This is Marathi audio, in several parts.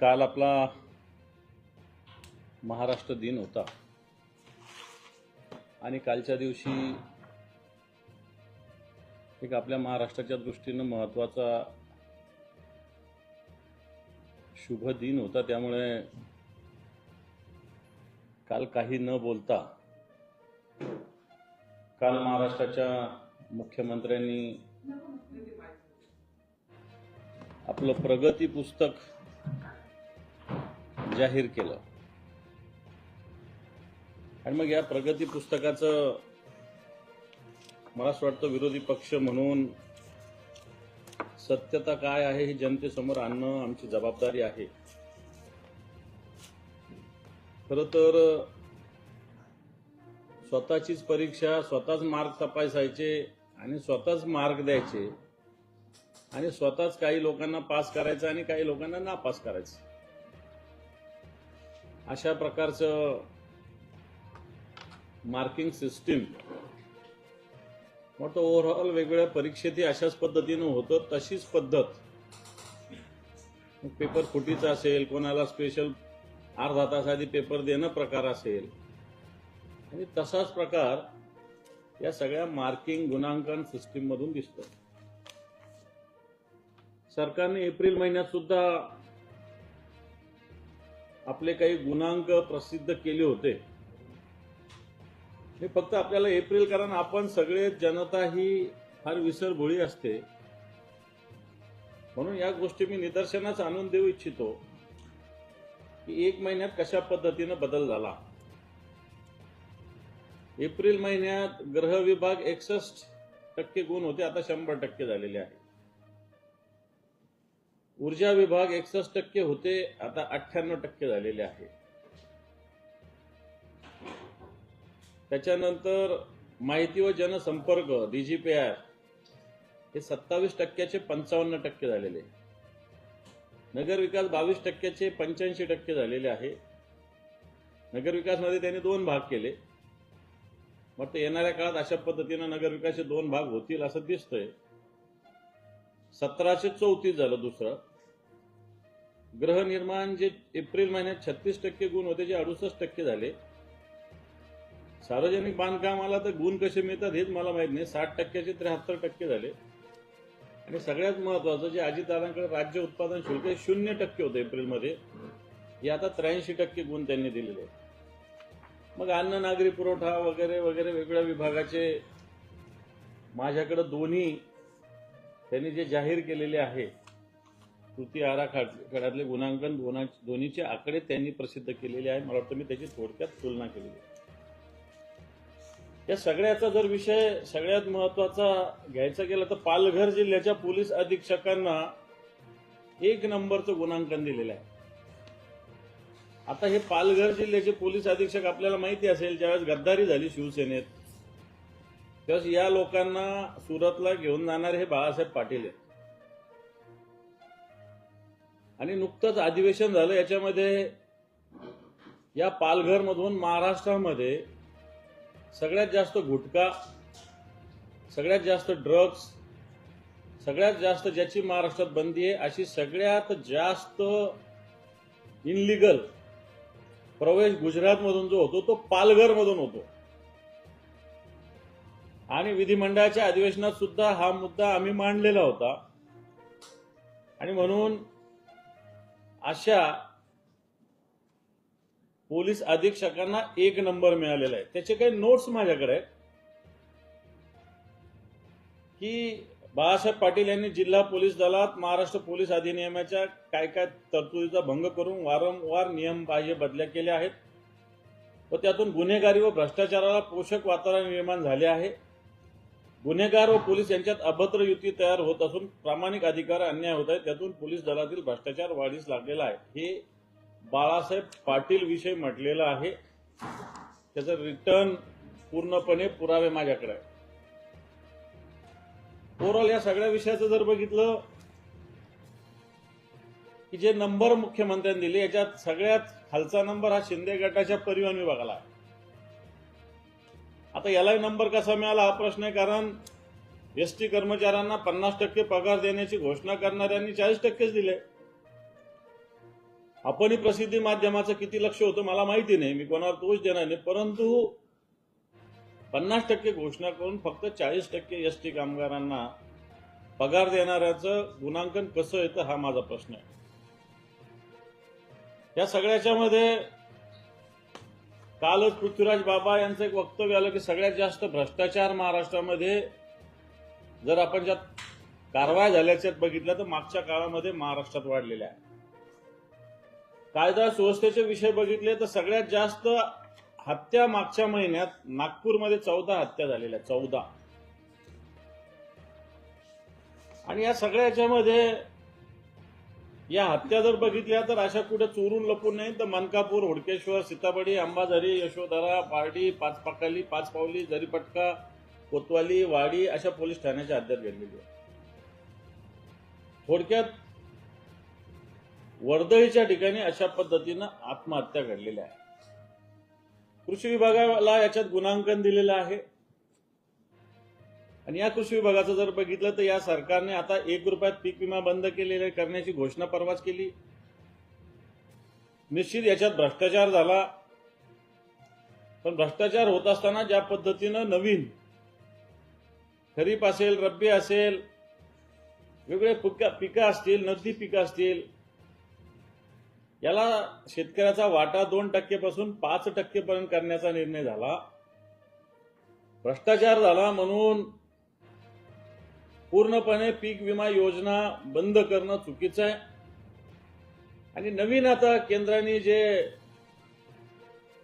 काल आपला महाराष्ट्र दिन होता. आणि कालच्या दिवशी एक आपल्या महाराष्ट्राच्या दृष्टीनं महत्त्वाचा शुभ दिन होता. त्यामुळे काल काही न बोलता काल महाराष्ट्राच्या मुख्यमंत्र्यांनी आपलं प्रगती पुस्तक जाहीर केलं. आणि मग या प्रगती पुस्तकाचं मला असं वाटतं विरोधी पक्ष म्हणून सत्यता काय आहे ही जनतेसमोर आणणं आमची जबाबदारी आहे. खरं तर स्वतःचीच परीक्षा स्वतःच मार्क तपासायचे आणि स्वतःच मार्क द्यायचे आणि स्वतःच काही लोकांना पास करायचं आणि काही लोकांना नापास करायचं. अशा प्रकारचं मार्किंग सिस्टीम मग तो ओव्हरऑल वेगवेगळ्या परीक्षेतही अशाच पद्धतीनं होतं तशीच पद्धत. पेपर फुटीचा असेल कोणाला स्पेशल अर्धा तास आधी पेपर देणं प्रकार असेल. आणि तसाच प्रकार या सगळ्या मार्किंग गुणांकन सिस्टीम मधून दिसतो. सरकारने एप्रिल महिन्यात सुद्धा आपले काही गुणांक प्रसिद्ध केले होते. हे फक्त आपल्याला एप्रिल कारण आपण सगळे जनता ही फार विसरभोळी असते. म्हणून या गोष्टी मी निदर्शनास आणून देऊ इच्छितो. की एक महिन्यात कशा पद्धतीनं बदल झाला? एप्रिल महिन्यात ग्रह विभाग एकसष्ट टक्के गुण होते आता शंभर टक्के झालेले आहे ऊर्जा विभाग एकसष्ट टक्के होते आता अठ्ठ्याण्णव टक्के झालेले आहे. त्याच्यानंतर माहिती व जनसंपर्क डीजीपीआर हे सत्तावीस टक्क्याचे पंचावन्न टक्के झालेले. नगर विकास बावीस टक्क्याचे पंच्याऐंशी टक्के झालेले आहे. नगरविकासमध्ये त्यांनी दोन भाग केले. मग ते येणाऱ्या काळात अशा पद्धतीनं नगरविकासचे दोन भाग होतील असं दिसतंय. सतराशे चौतीस झालं दुसरं. गृहनिर्माण जे एप्रिल महिन्यात छत्तीस टक्के गुण होते जे अडुसष्ट टक्के झाले. सार्वजनिक बांधकामाला तर गुण कसे मिळतात हेच मला माहीत नाही. साठ टक्क्याचे त्र्याहत्तर टक्के झाले. आणि सगळ्यात महत्वाचं जे अजितदादांकडे राज्य उत्पादन शुल्क हे शून्य टक्के होतं एप्रिलमध्ये. हे आता त्र्याऐंशी टक्के गुण त्यांनी दिलेले आहेत. मग अन्न नागरी पुरवठा वगैरे वगैरे वेगवेगळ्या विभागाचे माझ्याकडं दोन्ही त्यांनी जे जाहीर केलेले आहे कृती आराखड्यातले गुणांकन दोना दोन्हीचे आकडे त्यांनी प्रसिद्ध केलेले आहे. मला वाटतं मी त्याची थोडक्यात तुलना केलेली आहे. या सगळ्याचा जर विषय सगळ्यात महत्त्वाचा घ्यायचा गेला तर पालघर जिल्ह्याच्या पोलीस अधीक्षकांना एक नंबरचं गुणांकन दिलेलं आहे. आता हे पालघर जिल्ह्याचे पोलीस अधीक्षक आपल्याला माहिती असेल ज्यावेळेस गद्दारी झाली शिवसेनेत त्यावेळेस या लोकांना सुरतला घेऊन जाणारे हे बाळासाहेब पाटील आहेत. आणि नुकतंच अधिवेशन झालं याच्यामध्ये या पालघरमधून महाराष्ट्रामध्ये सगळ्यात जास्त गुटखा सगळ्यात जास्त ड्रग्स सगळ्यात जास्त ज्याची महाराष्ट्रात बंदी आहे अशी सगळ्यात जास्त इनलिगल प्रवेश गुजरातमधून जो होतो तो पालघरमधून होतो. आणि विधिमंडळाच्या अधिवेशनात सुद्धा हा मुद्दा आम्ही मांडलेला होता. आणि म्हणून अशा पोलीस अधीक्षकांना एक नंबर मिळालेला आहे. त्याचे काही नोट्स माझ्याकडे आहेत. की बाळासाहेब पाटील यांनी जिल्हा पोलीस दलात महाराष्ट्र पोलीस अधिनियमाच्या काय काय तरतुदीचा भंग करून वारंवार नियम बाह्य बदल्या केल्या आहेत. व त्यातून गुन्हेगारी व भ्रष्टाचाराला पोषक वातावरण निर्माण झाले आहे. गुन्हेगार व पोलीस यांच्यात अभद्र युती तयार होत असून प्रामाणिक अधिकार अन्याय होत आहे त्यातून पोलीस दलातील भ्रष्टाचार वाढीस लागलेला आहे. हे बाळासाहेब पाटील विषय म्हटलेलं आहे. त्याचं रिटर्न पूर्णपणे पुरावे माझ्याकडे आहे ओव्हरऑल या सगळ्या विषयाचं जर बघितलं की जे नंबर मुख्यमंत्र्यांनी दिले याच्यात सगळ्यात खालचा नंबर हा शिंदे गटाच्या परिवहन विभागाला आहे. आता यालाही नंबर कसा मिळाला हा प्रश्न आहे कारण एस टी कर्मचाऱ्यांना पन्नास टक्के पगार देण्याची घोषणा करणाऱ्यांनी चाळीस टक्केच दिले. आपणही प्रसिद्धी माध्यमाचं किती लक्ष होतं मला माहिती नाही मी कोणावर दोष देणार नाही परंतु पन्नास टक्के घोषणा करून फक्त चाळीस टक्के एस टी कामगारांना पगार देणाऱ्याचं गुणांकन कसं येतं हा माझा प्रश्न आहे. या सगळ्याच्या मध्ये कालच पृथ्वीराज बाबा यांचं एक वक्तव्य आलं की सगळ्यात जास्त भ्रष्टाचार महाराष्ट्रामध्ये जर आपण ज्या कारवाया झाल्याच्यात बघितलं तर मागच्या काळामध्ये महाराष्ट्रात वाढलेल्या आहे कायदा सुव्यवस्थेचे विषय बघितले तर सगळ्यात जास्त हत्या मागच्या महिन्यात नागपूरमध्ये चौदा हत्या झालेल्या चौदा. आणि या सगळ्या याच्यामध्ये या हत्या जर बघितल्या तर अशा कुठे चोरून लपून नाही तर मनकापूर होडकेश्वर सीताबडी अंबाझरी यशोधरा पारडी पाचपाकाली पाच पावली जरीपटका कोतवाली वाडी अशा पोलीस ठाण्याच्या हद्यात घडलेली आहे थोडक्यात वर्दळीच्या ठिकाणी अशा पद्धतीनं आत्महत्या घडलेल्या आहे कृषी विभागाला याच्यात गुणांकन दिलेलं आहे. आणि या कृषी विभागाचं जर बघितलं तर या सरकारने आता एक रुपयात पीक विमा बंद केलेले करण्याची घोषणा परवाच केली. निश्चित याच्यात भ्रष्टाचार झाला. पण भ्रष्टाचार होत असताना ज्या पद्धतीनं नवीन खरीप असेल रब्बी असेल वेगळे पिकं पिकं असतील नगदी पिकं असतील याला शेतकऱ्याचा वाटा दोन टक्केपासून पाच टक्केपर्यंत करण्याचा निर्णय झाला. भ्रष्टाचार झाला म्हणून पूर्णपणे पीक विमा योजना बंद करणं चुकीचं आहे. आणि नवीन आता केंद्राने जे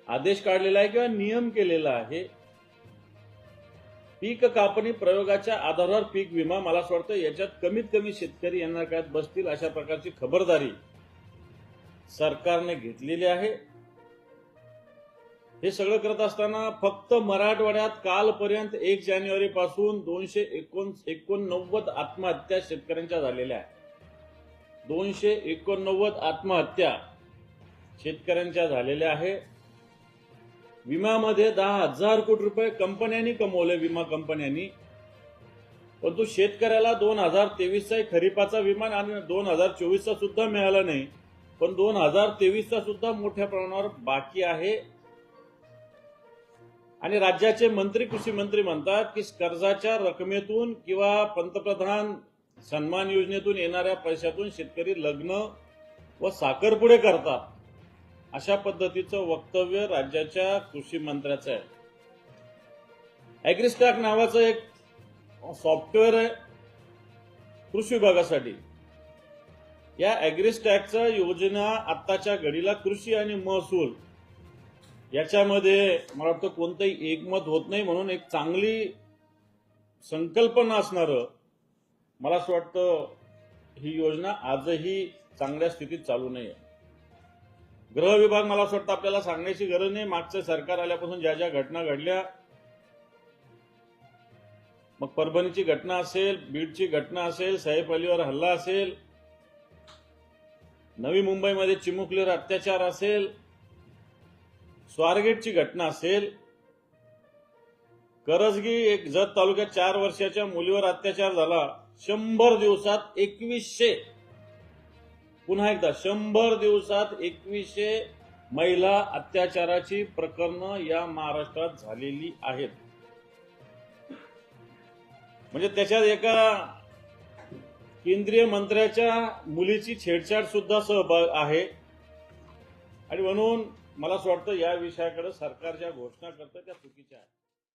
आदेश काढलेला आहे किंवा नियम केलेला आहे पीक कापणी प्रयोगाच्या आधारावर पीक विमा मला असं वाटतं याच्यात कमीत कमी शेतकरी यांना काय बसतील अशा प्रकारची खबरदारी सरकारने घेतलेली आहे. हे सगळं करत असताना फक्त मराठवाड्यात कालपर्यंत एक जानेवारी पासून दोनशे एकोण एकोणनव्वद आत्महत्या शेतकऱ्यांच्या झालेल्या आहेत. दोनशे एकोणनव्वद आत्महत्या शेतकऱ्यांच्या झालेल्या आहे. विम्यामध्ये दहा हजार कोटी रुपये कंपन्यांनी कमवले विमा कंपन्यांनी. परंतु शेतकऱ्याला दोन हजार तेवीसचा खरीपाचा विमा आणि दोन हजार चोवीसचा सुद्धा मिळाला नाही. पण दोन हजार तेवीसचा सुद्धा मोठ्या प्रमाणावर बाकी आहे. आणि राज्याचे मंत्री कृषी मंत्री म्हणतात की कर्जाच्या रकमेतून किंवा पंतप्रधान सन्मान योजनेतून येणाऱ्या पैशातून शेतकरी लग्न व साखरपुडे करतात. अशा पद्धतीचं वक्तव्य राज्याच्या कृषी मंत्र्याचं आहे. अॅग्रिस्टॅक नावाचं एक सॉफ्टवेअर आहे कृषी विभागासाठी. या अॅग्रिस्टॅकच्या योजना आत्ताच्या घडीला कृषी आणि महसूल याच्यामध्ये मला वाटतं कोणतंही एकमत होत नाही म्हणून एक चांगली संकल्पना असणारं मला असं वाटतं ही योजना आजही चांगल्या स्थितीत चालू नाही गृह विभाग मला असं वाटतं आपल्याला सांगण्याची गरज नाही. मागचं सरकार आल्यापासून ज्या ज्या घटना घडल्या मग परभणीची घटना असेल बीडची घटना असेल साहेब अलीवर हल्ला असेल नवी मुंबईमध्ये चिमुकलीवर अत्याचार असेल स्वारगेटची घटना असेल करजगी एक जत तालुक्यात चार वर्षाच्या मुलीवर अत्याचार झाला. शंभर दिवसात एकवीसशे पुन्हा एकदा शंभर दिवसात एकवीसशे महिला अत्याचाराची प्रकरणं या महाराष्ट्रात झालेली आहेत. म्हणजे त्याच्यात एका केंद्रीय मंत्र्याच्या मुलीची छेडछाड सुद्धा सहभाग आहे. आणि म्हणून मला असं वाटतं या विषयाकडे सरकार ज्या घोषणा करतं त्या चुकीच्या आहेत.